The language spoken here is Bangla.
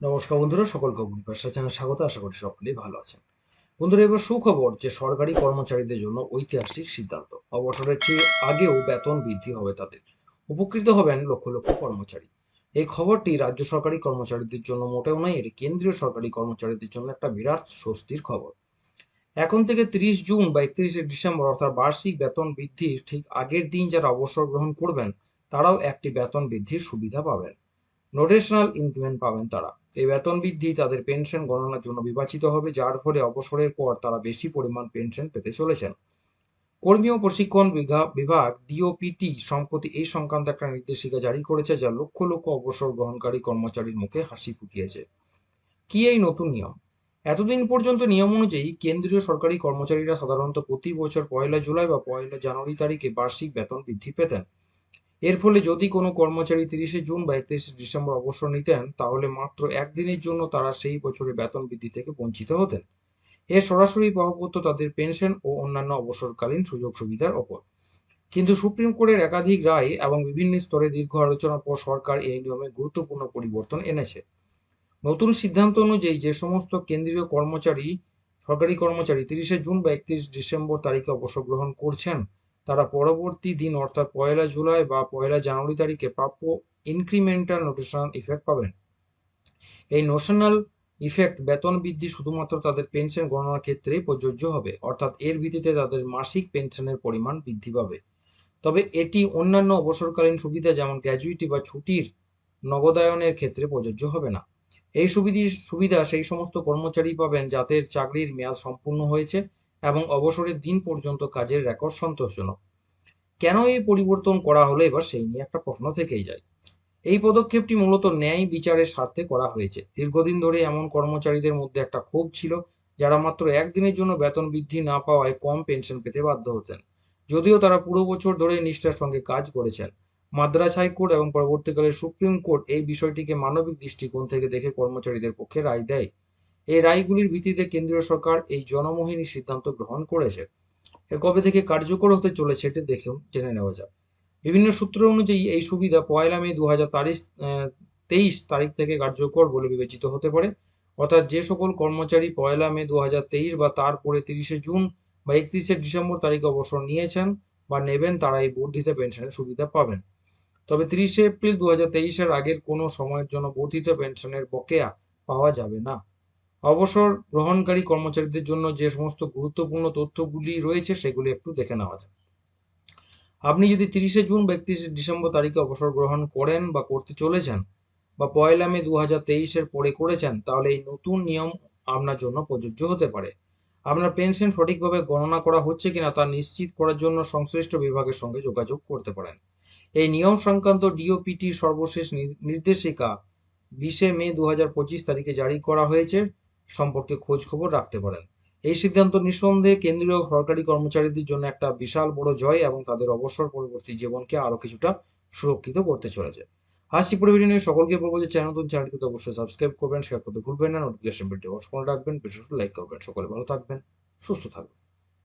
নমস্কার বন্ধুরা, সকলকে অগ্নিপাশা চ্যানেল স্বাগত। আশা করি সকলেই ভালো আছেন। বন্ধুরা, এবার সুখবর যে সরকারি কর্মচারীদের জন্য ঐতিহাসিক সিদ্ধান্ত। অবসরের চেয়ে আগেও বেতন বৃদ্ধি হবে তাদের। উপকৃত হবেন লক্ষ লক্ষ কর্মচারী। এই খবরটি রাজ্য সরকারি কর্মচারীদের জন্য মোটেও নয়, এটি কেন্দ্রীয় সরকারি কর্মচারীদের জন্য একটা বিরাট স্বস্তির খবর। এখন থেকে তিরিশ জুন বা একত্রিশে ডিসেম্বর, অর্থাৎ বার্ষিক বেতন বৃদ্ধির ঠিক আগের দিন যারা অবসর গ্রহণ করবেন, তারাও একটি বেতন বৃদ্ধির সুবিধা পাবেন। নোটেশনাল ইনক্রিমেন্ট পাবেন তারা। এই বেতন বৃদ্ধি তাদের পেনশন গণনার জন্য বিবেচিত হবে, যার ফলে অবসরের পর তারা বেশি পরিমাণ পেনশন পেতে চলেছেন। কর্মী ও প্রশিক্ষণ বিভাগ ডিওপিটি সম্প্রতি এই সংক্রান্ত একটা নির্দেশিকা জারি করেছে, যা লক্ষ লক্ষ অবসর গ্রহণকারী কর্মচারীর মুখে হাসি ফুটিয়েছে। কি এই নতুন নিয়ম? এতদিন পর্যন্ত নিয়ম অনুযায়ী কেন্দ্রীয় সরকারি কর্মচারীরা সাধারণত প্রতি বছর পয়লা জুলাই বা পয়লা জানুয়ারি তারিখে বার্ষিক বেতন বৃদ্ধি পেতেন। এর ফলে যদি কোনো কর্মচারী তিরিশে জুন বা একত্রিশে ডিসেম্বর অবসর নিতেন, তাহলে মাত্র একদিনের জন্য তারা সেই বছরে বেতন বৃদ্ধি থেকে বঞ্চিত হতেন। এর সরাসরি প্রভাব পড়তো তাদের পেনশন ও অন্যান্য অবসরকালীন সুযোগ সুবিধার ওপর। কিন্তু সুপ্রিম কোর্টের একাধিক রায় এবং বিভিন্ন স্তরে দীর্ঘ আলোচনার পর সরকার এই নিয়মে গুরুত্বপূর্ণ পরিবর্তন এনেছে। নতুন সিদ্ধান্ত অনুযায়ী যে সমস্ত কেন্দ্রীয় কর্মচারী, সরকারি কর্মচারী তিরিশে জুন বা একত্রিশ ডিসেম্বর তারিখে অবসর গ্রহণ করছেন তারা পরবর্তী দিন, অর্থাৎ পয়লা জুলাই বা পয়লা জানুয়ারি তারিখে প্রাপ্য ইনক্রিমেন্টাল নোটেশনাল ইফেক্ট পাবেন। এই নোশনাল ইফেক্ট বেতন বৃদ্ধি শুধুমাত্র তাদের পেনশন গণনার ক্ষেত্রেই প্রযোজ্য হবে, অর্থাৎ এর ভিত্তিতে তাদের মাসিক পেনশনের পরিমাণ বৃদ্ধি পাবে। তবে এটি অন্যান্য অবসরকালীন সুবিধা যেমন গ্র্যাজুইটি বা ছুটির নগদায়নের ক্ষেত্রে প্রযোজ্য হবে না। এই সুবিধি, সুবিধা সেই সমস্ত কর্মচারী পাবেন যাদের চাকরির মেয়াদ সম্পূর্ণ হয়েছে এবং অবসরের দিন পর্যন্ত কাজের রেকর্ড সন্তোষজনক। কেন এই পরিবর্তন করা হলো এবার সেই নিয়ে একটা প্রশ্ন থেকেই যায়। এই পদক্ষেপটি মূলত ন্যায় বিচারের স্বার্থে করা হয়েছে। দীর্ঘদিন ধরে এমন কর্মচারীদের মধ্যে একটা ক্ষোভ ছিল, যারা মাত্র একদিনের জন্য বেতন বৃদ্ধি না পাওয়ায় কম পেনশন পেতে বাধ্য হতেন। যদিও তারা পুরো বছর ধরে নিষ্ঠার সঙ্গে কাজ করেছেন। মাদ্রাজ হাইকোর্ট এবং পরবর্তীকালে সুপ্রিম কোর্ট এই বিষয়টিকে মানবিক দৃষ্টিকোণ থেকে দেখে কর্মচারীদের পক্ষে রায় দেয়। এই রায়গুলির ভিত্তিতে কেন্দ্রীয় সরকার এই জনমোহিনী সিদ্ধান্ত গ্রহণ করেছে। এ কবে থেকে কার্যকর হতে চলেছে এটি দেখেও জেনে নেওয়া যাক। বিভিন্ন সূত্র অনুযায়ী এই সুবিধা পয়লা মে দু তেইশ তারিখ থেকে কার্যকর বলে বিবেচিত হতে পারে। অর্থাৎ যে সকল কর্মচারী পয়লা মে দু হাজার তেইশ বা তারপরে তিরিশে জুন বা একত্রিশে ডিসেম্বর তারিখে অবসর নিয়েছেন বা নেবেন, তারা এই বর্ধিত পেনশনের সুবিধা পাবেন। তবে তিরিশে এপ্রিল দু হাজার আগের কোনো সময়ের জন্য বর্ধিত পেনশনের বকেয়া পাওয়া যাবে না। অবসর গ্রহণকারী কর্মচারীদের জন্য যে সমস্ত গুরুত্বপূর্ণ তথ্যগুলি রয়েছে সেগুলি একটু দেখে নেওয়া যাক। আপনি যদি তিরিশে জুন বা একত্রিশে ডিসেম্বর তারিখে অবসর গ্রহণ করেন বা করতে চলেছেন বা পয়লা মে দু হাজার তেইশের পরে করেছেন, তাহলে এই নতুন নিয়ম আপনার জন্য প্রযোজ্য হতে পারে। আপনার পেনশন সঠিকভাবে গণনা করা হচ্ছে কিনা তা নিশ্চিত করার জন্য সংশ্লিষ্ট বিভাগের সঙ্গে যোগাযোগ করতে পারেন। এই নিয়ম সংক্রান্ত ডিওপিটির সর্বশেষ নির্দেশিকা বিশে মে দু হাজার পঁচিশ তারিখে জারি করা হয়েছে। সম্পর্কে খোঁজ খবর রাখতে পারেন। এই সিদ্ধান্ত নিঃসন্দেহে কেন্দ্রীয় সরকারি কর্মচারীদের জন্য একটা বিশাল বড় জয় এবং তাদের অবসর পরবর্তী জীবনকে আরও কিছুটা সুরক্ষিত করতে চলেছে। হাসি পরিবেশন নিয়ে সকলকে বলব যে চ্যানেল নতুন, চ্যানেলটিকে অবশ্যই সাবস্ক্রাইব করবেন, শেয়ার করতে ভুলবেন না নোটিফিকেশন বেলটি অন করে রাখবেন বিশেষ লাইক করবেন, সকলে ভালো থাকবেন, সুস্থ থাকবেন।